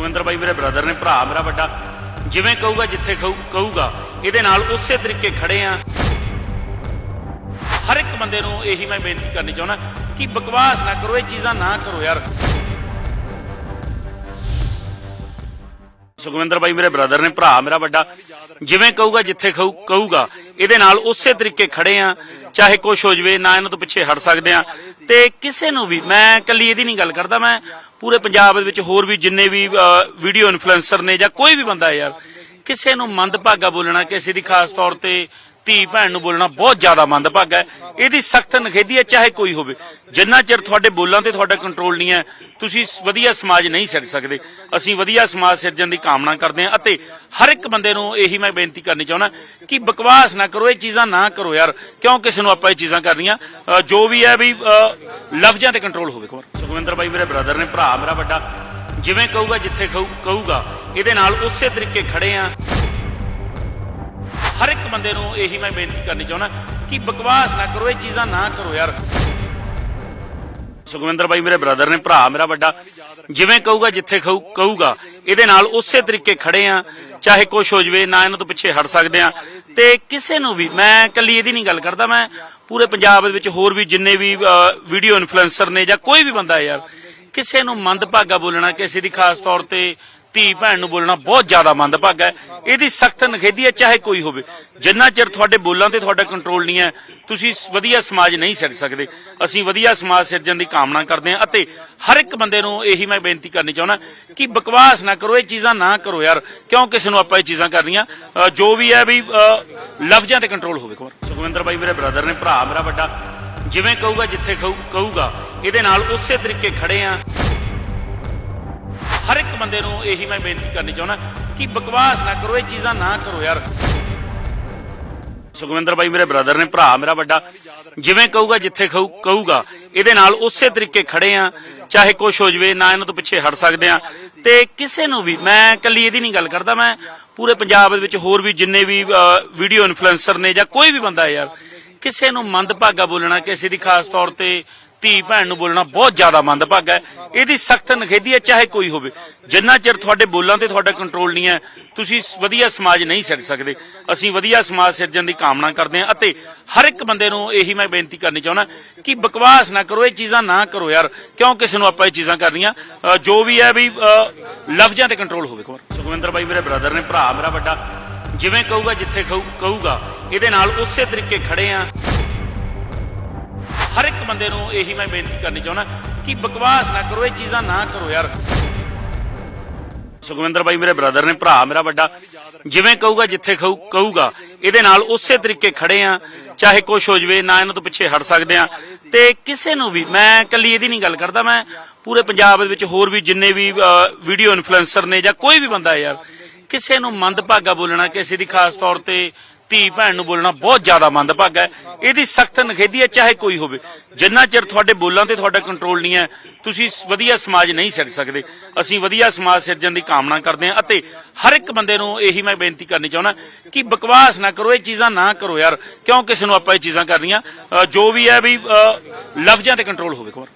ਸੁਖਵਿੰਦਰ ਬਾਈ ਮੇਰੇ ਬ੍ਰਦਰ ਨੇ, ਭਰਾ ਮੇਰਾ ਵੱਡਾ, ਜਿਵੇਂ ਕਹੂਗਾ ਜਿੱਥੇ ਕਹੂ- ਕਹੂਗਾ, ਇਹਦੇ ਨਾਲ ਉਸੇ ਤਰੀਕੇ ਖੜੇ ਆ। ਹਰ ਇੱਕ ਬੰਦੇ ਨੂੰ ਇਹੀ ਮੈਂ ਬੇਨਤੀ ਕਰਨੀ ਚਾਹੁੰਦਾ ਕਿ ਬਕਵਾਸ ਨਾ ਕਰੋ, ਇਹ ਚੀਜ਼ਾਂ ਨਾ ਕਰੋ ਯਾਰ। ਸੁਖਵਿੰਦਰ ਬਾਈ ਮੇਰੇ ਬ੍ਰਦਰ ਨੇ, ਭਰਾ ਮੇਰਾ ਵੱਡਾ, ਜਿਵੇਂ ਕਹੂਗਾ ਜਿੱਥੇ ਕਹੂਗਾ। ਇਹਦੇ ਨਾਲ ਉਸੇ ਤਰੀਕੇ ਖੜੇ ਆ, ਚਾਹੇ ਕੁਛ ਹੋ ਜਵੇ, ਨਾ ਇਹਨਾਂ ਤੋਂ ਪਿੱਛੇ ਹਟ ਸਕਦੇ ਆ। ਤੇ ਕਿਸੇ ਨੂੰ ਵੀ, ਮੈਂ ਕੱਲੀ ਇਹਦੀ ਨਹੀਂ ਗੱਲ ਕਰਦਾ, ਮੈਂ ਪੂਰੇ ਪੰਜਾਬ ਦੇ ਵਿੱਚ ਹੋਰ ਵੀ ਜਿੰਨੇ ਵੀ ਵੀਡੀਓ ਇਨਫਲੂਐਂਸਰ ਨੇ ਜਾਂ ਕੋਈ ਵੀ ਬੰਦਾ ਯਾਰ, ਕਿਸੇ ਨੂੰ ਮੰਦਭਾਗਾ ਬੋਲਣਾ, ਕਿਸੇ ਦੀ ਖਾਸ ਤੌਰ ਤੇ ਧੀ ਭੈਣ ਨੂੰ ਬੋਲਣਾ ਬਹੁਤ ਜ਼ਿਆਦਾ ਮੰਦਭਾਗਾ ਹੈ। ਇਹਦੀ ਸਖਤ ਨਖੇਦੀ ਹੈ, ਚਾਹੇ ਕੋਈ ਹੋਵੇ। ਜਿੰਨਾ ਚਿਰ ਤੁਹਾਡੇ ਬੋਲਾਂ ਤੇ ਤੁਹਾਡਾ ਕੰਟਰੋਲ ਨਹੀਂ ਹੈ, ਤੁਸੀਂ ਵਧੀਆ ਸਮਾਜ ਨਹੀਂ ਸਿਰਜ ਸਕਦੇ। ਅਸੀਂ ਵਧੀਆ ਸਮਾਜ ਸਿਰਜਣ ਦੀ ਕਾਮਨਾ ਕਰਦੇ ਹਾਂ ਅਤੇ ਹਰ ਇੱਕ ਬੰਦੇ ਨੂੰ ਇਹੀ ਮੈਂ ਬੇਨਤੀ ਕਰਨੀ ਚਾਹੁੰਦਾ ਕਿ ਬਕਵਾਸ ਨਾ ਕਰੋ, ਇਹ ਚੀਜ਼ਾਂ ਨਾ ਕਰੋ ਯਾਰ। ਕਿਉਂ ਕਿਸੇ ਨੂੰ ਆਪਾਂ ਇਹ ਚੀਜ਼ਾਂ ਕਰਨੀਆਂ? ਜੋ ਵੀ ਹੈ ਵੀ ਲਫ਼ਜ਼ਾਂ ਤੇ ਕੰਟਰੋਲ ਹੋਵੇ ਕੁਮਾਰ ਸੁਖਵਿੰਦਰ ਬਾਈ ਮੇਰੇ ਬ੍ਰਦਰ ਨੇ ਭਰਾ ਮੇਰਾ ਵੱਡਾ। ਜਿਵੇਂ ਕਹੂਗਾ, ਜਿੱਥੇ ਕਹੂ- ਕਹੂਗਾ। ਇਹਦੇ ਨਾਲ ਉਸੇ ਤਰੀਕੇ ਖੜੇ ਆ ਹਰ ਇੱਕ ਬੰਦੇ ਨੂੰ ਇਹੀ ਮੈਂ ਬੇਨਤੀ ਕਰਨੀ ਚਾਹੁੰਦਾ ਕਿ ਬਕਵਾਸ ਨਾ ਕਰੋ, ਇਹ ਚੀਜ਼ਾਂ ਨਾ ਕਰੋ ਯਾਰ। ਸੁਖਵਿੰਦਰ ਬਾਈ ਮੇਰੇ ਬ੍ਰਦਰ ਨੇ, ਭਰਾ ਮੇਰਾ ਵੱਡਾ, ਜਿਵੇਂ ਕਹੂਗਾ ਜਿੱਥੇ ਕਹੂਗਾ। ਇਹਦੇ ਨਾਲ ਉਸੇ ਤਰੀਕੇ ਖੜੇ ਆ, ਚਾਹੇ ਕੁਛ ਹੋ ਜਵੇ, ਨਾ ਇਹਨਾਂ ਤੋਂ ਪਿੱਛੇ ਹਟ ਸਕਦੇ ਆ। ਤੇ ਕਿਸੇ ਨੂੰ ਵੀ, ਮੈਂ ਕੱਲੀ ਇਹਦੀ ਨਹੀਂ ਗੱਲ ਕਰਦਾ, ਮੈਂ ਪੂਰੇ ਪੰਜਾਬ ਦੇ ਵਿੱਚ ਹੋਰ ਵੀ ਜਿੰਨੇ ਵੀ ਵੀਡੀਓ ਇਨਫਲੂਐਂਸਰ ਨੇ ਜਾਂ ਕੋਈ ਵੀ ਬੰਦਾ ਯਾਰ, ਕਿਸੇ ਨੂੰ ਮੰਦਭਾਗਾ ਬੋਲਣਾ, ਕਿਸੇ ਦੀ ਖਾਸ ਤੌਰ ਤੇ ਧੀ ਭੈਣ ਨੂੰ ਬੋਲਣਾ ਬਹੁਤ ਜ਼ਿਆਦਾ ਮੰਦਭਾਗਾ ਹੈ। ਇਹਦੀ ਸਖਤ ਨਖੇਦੀ ਹੈ, ਚਾਹੇ ਕੋਈ ਹੋਵੇ। ਜਿੰਨਾ ਚਿਰ ਤੁਹਾਡੇ ਬੋਲਾਂ ਤੇ ਤੁਹਾਡਾ ਕੰਟਰੋਲ ਨਹੀਂ ਹੈ, ਤੁਸੀਂ ਵਧੀਆ ਸਮਾਜ ਨਹੀਂ ਸਿਰਜ ਸਕਦੇ। ਅਸੀਂ ਵਧੀਆ ਸਮਾਜ ਸਿਰਜਣ ਦੀ ਕਾਮਨਾ ਕਰਦੇ ਹਾਂ ਅਤੇ ਹਰ ਇੱਕ ਬੰਦੇ ਨੂੰ ਇਹੀ ਮੈਂ ਬੇਨਤੀ ਕਰਨੀ ਚਾਹੁੰਦਾ ਕਿ ਬਕਵਾਸ ਨਾ ਕਰੋ, ਇਹ ਚੀਜ਼ਾਂ ਨਾ ਕਰੋ ਯਾਰ। ਕਿਉਂ ਕਿਸੇ ਨੂੰ ਆਪਾਂ ਇਹ ਚੀਜ਼ਾਂ ਕਰਨੀਆਂ ਜੋ ਵੀ ਹੈ ਵੀ ਲਫ਼ਜ਼ਾਂ ਤੇ ਕੰਟਰੋਲ ਹੋਵੇ ਕੁਮਾਰ ਸੁਖਵਿੰਦਰ ਬਾਈ ਮੇਰੇ ਬ੍ਰਦਰ ਨੇ ਭਰਾ ਮੇਰਾ ਵੱਡਾ। ਜਿਵੇਂ ਕਹੂਗਾ, ਜਿੱਥੇ ਕਹੂ- ਕਹੂਗਾ, ਇਹਦੇ ਨਾਲ ਉਸੇ ਤਰੀਕੇ ਖੜੇ ਆ ਹਰ ਇੱਕ ਬੰਦੇ ਨੂੰ ਇਹੀ ਮੈਂ ਬੇਨਤੀ ਕਰਨੀ ਚਾਹੁੰਦਾ ਕਿ ਬਕਵਾਸ ਨਾ ਕਰੋ, ਇਹ ਚੀਜ਼ਾਂ ਨਾ ਕਰੋ ਯਾਰ। ਸੁਖਵਿੰਦਰ ਬਾਈ ਮੇਰੇ ਬ੍ਰਦਰ ਨੇ, ਭਰਾ ਮੇਰਾ ਵੱਡਾ, ਜਿਵੇਂ ਕਹੂਗਾ ਜਿੱਥੇ ਕਹੂਗਾ। ਇਹਦੇ ਨਾਲ ਉਸੇ ਤਰੀਕੇ ਖੜੇ ਆ, ਚਾਹੇ ਕੁਛ ਹੋ ਜਵੇ, ਨਾ ਇਹਨਾਂ ਤੋਂ ਪਿੱਛੇ ਹਟ ਸਕਦੇ ਆ। ਤੇ ਕਿਸੇ ਨੂੰ ਵੀ, ਮੈਂ ਕੱਲੀ ਇਹਦੀ ਨਹੀਂ ਗੱਲ ਕਰਦਾ, ਮੈਂ ਪੂਰੇ ਪੰਜਾਬ ਦੇ ਵਿੱਚ ਹੋਰ ਵੀ ਜਿੰਨੇ ਵੀ ਵੀਡੀਓ ਇਨਫਲੂਐਂਸਰ ਨੇ ਜਾਂ ਕੋਈ ਵੀ ਬੰਦਾ ਯਾਰ, ਕਿਸੇ ਨੂੰ ਮੰਦਭਾਗਾ ਬੋਲਣਾ, ਕਿਸੇ ਦੀ ਖਾਸ ਤੌਰ ਤੇ ਧੀ ਭੈਣ ਨੂੰ ਬੋਲਣਾ ਬਹੁਤ ਜ਼ਿਆਦਾ ਮੰਦਭਾਗਾ ਹੈ। ਇਹਦੀ ਸਖਤ ਨਖੇਦੀ ਹੈ, ਚਾਹੇ ਕੋਈ ਹੋਵੇ। ਜਿੰਨਾ ਚਿਰ ਤੁਹਾਡੇ ਬੋਲਾਂ ਤੇ ਤੁਹਾਡਾ ਕੰਟਰੋਲ ਨਹੀਂ ਹੈ, ਤੁਸੀਂ ਵਧੀਆ ਸਮਾਜ ਨਹੀਂ ਸਿਰ ਸਕਦੇ। ਅਸੀਂ ਵਧੀਆ ਸਮਾਜ ਸਿਰਜਣ ਦੀ ਕਾਮਨਾ ਕਰਦੇ ਹਾਂ ਅਤੇ ਹਰ ਇੱਕ ਬੰਦੇ ਨੂੰ ਇਹੀ ਮੈਂ ਬੇਨਤੀ ਕਰਨੀ ਚਾਹੁੰਦਾ ਕਿ ਬਕਵਾਸ ਨਾ ਕਰੋ, ਇਹ ਚੀਜ਼ਾਂ ਨਾ ਕਰੋ ਯਾਰ। ਕਿਉਂ ਕਿਸੇ ਨੂੰ ਆਪਾਂ ਇਹ ਚੀਜ਼ਾਂ ਕਰਨੀਆਂ? ਜੋ ਵੀ ਹੈ ਵੀ ਲਫ਼ਜ਼ਾਂ ਤੇ ਕੰਟਰੋਲ ਹੋਵੇ ਕੁਮਾਰ ਸੁਖਵਿੰਦਰ ਬਾਈ ਮੇਰੇ ਬ੍ਰਦਰ ਨੇ, ਭਰਾ ਮੇਰਾ ਵੱਡਾ, ਜਿਵੇਂ ਕਹੂਗਾ ਜਿੱਥੇ ਕਹੂ- ਕਹੂਗਾ, ਇਹਦੇ ਨਾਲ ਉਸੇ ਤਰੀਕੇ ਖੜੇ ਆ ਬੰਦੇ ਨੂੰ ਇਹੀ ਮੈਂ ਬੇਨਤੀ ਕਰਨੀ ਚਾਹੁੰਦਾ ਕਿ ਬਕਵਾਸ ਨਾ ਕਰੋ, ਇਹ ਚੀਜ਼ਾਂ ਨਾ ਕਰੋ ਯਾਰ। ਸੁਖਵਿੰਦਰ ਬਾਈ ਮੇਰੇ ਬ੍ਰਦਰ ਨੇ, ਭਰਾ ਮੇਰਾ ਵੱਡਾ, ਜਿਵੇਂ ਕਹੂਗਾ, ਜਿੱਥੇ ਕਹੂਗਾ, ਇਹਦੇ ਨਾਲ ਉਸੇ ਤਰੀਕੇ ਖੜੇ ਆ, ਚਾਹੇ ਕੁਛ ਹੋ ਜਵੇ, ਨਾ ਇਹਨਾਂ ਤੋਂ ਪਿੱਛੇ ਹਟ ਸਕਦੇ ਆ। ਤੇ ਕਿਸੇ ਨੂੰ ਵੀ, ਮੈਂ ਕੱਲੀ ਇਹਦੀ ਨਹੀਂ ਗੱਲ ਕਰਦਾ, ਮੈਂ ਪੂਰੇ ਪੰਜਾਬ ਦੇ ਵਿੱਚ ਹੋਰ ਵੀ ਜਿੰਨੇ ਵੀ ਵੀਡੀਓ ਇਨਫਲੂਐਂਸਰ ਨੇ ਜਾਂ ਕੋਈ ਵੀ ਬੰਦਾ ਯਾਰ, ਕਿਸੇ ਨੂੰ ਮੰਦਭਾਗਾ ਬੋਲਣਾ, ਕਿਸੇ ਦੀ ਖਾਸ ਤੌਰ ਤੇ ਧੀ ਭੈਣ ਨੂੰ ਬੋਲਣਾ ਬਹੁਤ ਜ਼ਿਆਦਾ ਮੰਦਭਾਗ ਹੈ। ਇਹਦੀ ਸਖਤ ਨਖੇਦੀ ਹੈ, ਚਾਹੇ ਕੋਈ ਹੋਵੇ। ਜਿੰਨਾ ਚਿਰ ਤੁਹਾਡੇ ਬੋਲਾਂ ਤੇ ਤੁਹਾਡਾ ਕੰਟਰੋਲ ਨਹੀਂ ਹੈ, ਤੁਸੀਂ ਵਧੀਆ ਸਮਾਜ ਨਹੀਂ ਸਿਰਜ ਸਕਦੇ। ਅਸੀਂ ਵਧੀਆ ਸਮਾਜ ਸਿਰਜਣ ਦੀ ਕਾਮਨਾ ਕਰਦੇ ਹਾਂ ਅਤੇ ਹਰ ਇੱਕ ਬੰਦੇ ਨੂੰ ਇਹੀ ਮੈਂ ਬੇਨਤੀ ਕਰਨੀ ਚਾਹੁੰਦਾ ਕਿ ਬਕਵਾਸ ਨਾ ਕਰੋ, ਇਹ ਚੀਜ਼ਾਂ ਨਾ ਕਰੋ ਯਾਰ। ਕਿਉਂ ਕਿਸੇ ਨੂੰ ਆਪਾਂ ਇਹ ਚੀਜ਼ਾਂ ਕਰਨੀਆਂ? ਜੋ ਵੀ ਹੈ ਵੀ ਲਫ਼ਜ਼ਾਂ ਤੇ ਕੰਟਰੋਲ ਹੋਵੇ। ਕੁਮਾਰ